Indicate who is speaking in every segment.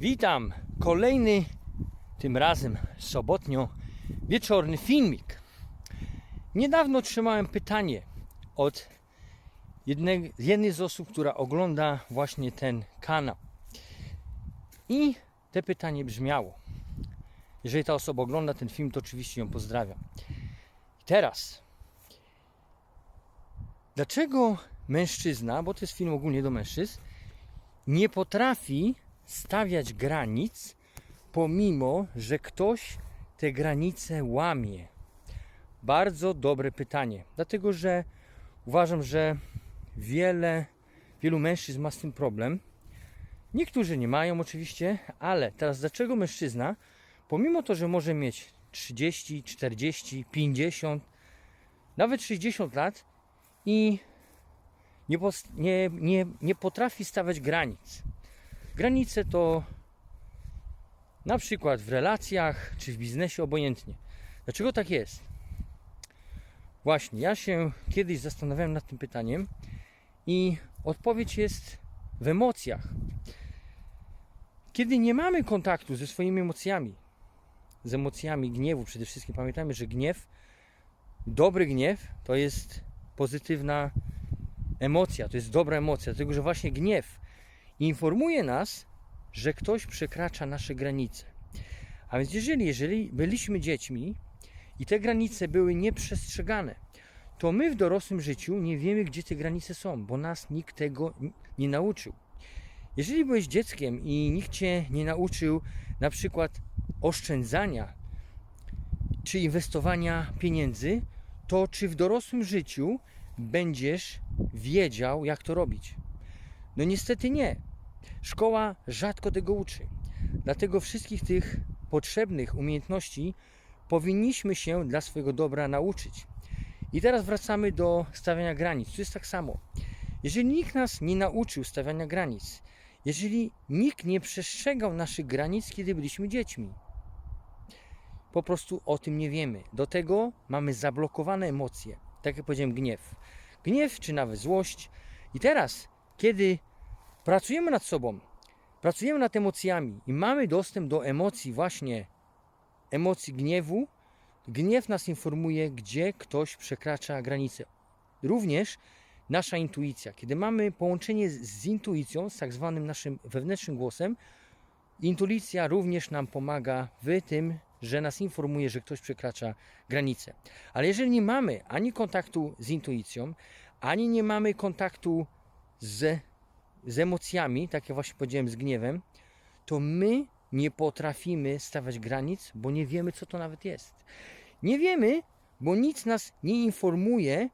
Speaker 1: Witam. Kolejny, tym razem sobotnio, wieczorny filmik. Niedawno otrzymałem pytanie od jednej, jednej z osób, która ogląda właśnie ten kanał. I te pytanie brzmiało. Jeżeli ta osoba ogląda ten film, to oczywiście ją pozdrawiam. I teraz, dlaczego mężczyzna, bo to jest film ogólnie do mężczyzn, nie potrafi stawiać granic, pomimo że ktoś te granice łamie? Bardzo dobre pytanie, dlatego że uważam, że wiele, wielu mężczyzn ma z tym problem. Niektórzy nie mają oczywiście, ale teraz dlaczego mężczyzna, pomimo to, że może mieć 30, 40, 50, nawet 60 lat i nie, nie, nie, nie potrafi stawiać granic. Granice to na przykład w relacjach czy w biznesie obojętnie. Dlaczego tak jest? Właśnie, ja się kiedyś zastanawiałem nad tym pytaniem i odpowiedź jest w emocjach. Kiedy nie mamy kontaktu ze swoimi emocjami, z emocjami gniewu przede wszystkim, pamiętajmy, że gniew, dobry gniew to jest pozytywna emocja, to jest dobra emocja, dlatego że właśnie gniew informuje nas, że ktoś przekracza nasze granice. A więc jeżeli, jeżeli byliśmy dziećmi i te granice były nieprzestrzegane, to my w dorosłym życiu nie wiemy, gdzie te granice są, bo nas nikt tego nie nauczył. Jeżeli byłeś dzieckiem i nikt cię nie nauczył na przykład oszczędzania czy inwestowania pieniędzy, to czy w dorosłym życiu będziesz wiedział, jak to robić? No niestety nie. Szkoła rzadko tego uczy. Dlatego wszystkich tych potrzebnych umiejętności powinniśmy się dla swojego dobra nauczyć. I teraz wracamy do stawiania granic. Tu jest tak samo. Jeżeli nikt nas nie nauczył stawiania granic, jeżeli nikt nie przestrzegał naszych granic, kiedy byliśmy dziećmi, po prostu o tym nie wiemy. Do tego mamy zablokowane emocje, tak jak powiedziałem, gniew. Gniew czy nawet złość. I teraz, kiedy pracujemy nad sobą, pracujemy nad emocjami i mamy dostęp do emocji, właśnie emocji gniewu, gniew nas informuje, gdzie ktoś przekracza granicę. Również nasza intuicja. Kiedy mamy połączenie z, intuicją, z tak zwanym naszym wewnętrznym głosem, intuicja również nam pomaga w tym, że nas informuje, że ktoś przekracza granicę. Ale jeżeli nie mamy ani kontaktu z intuicją, ani nie mamy kontaktu z, z emocjami, tak jak właśnie powiedziałem, z gniewem, to my nie potrafimy stawiać granic, bo nie wiemy, co to nawet jest. Nie wiemy, bo nic nas nie informuje,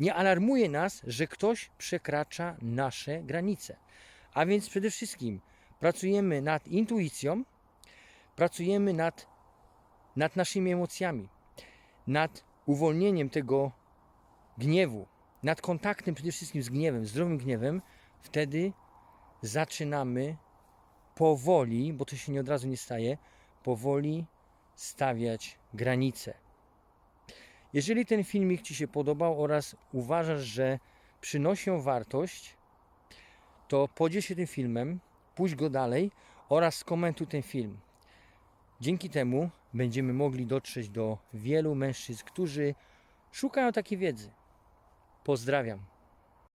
Speaker 1: nie alarmuje nas, że ktoś przekracza nasze granice. A więc przede wszystkim pracujemy nad intuicją, pracujemy nad, nad naszymi emocjami, nad uwolnieniem tego gniewu, nad kontaktem przede wszystkim z gniewem, zdrowym gniewem, wtedy zaczynamy powoli, bo to się nie od razu nie staje, powoli stawiać granice. Jeżeli ten filmik Ci się podobał oraz uważasz, że przynosi wartość, to podziel się tym filmem, puść go dalej oraz skomentuj ten film. Dzięki temu będziemy mogli dotrzeć do wielu mężczyzn, którzy szukają takiej wiedzy. Pozdrawiam.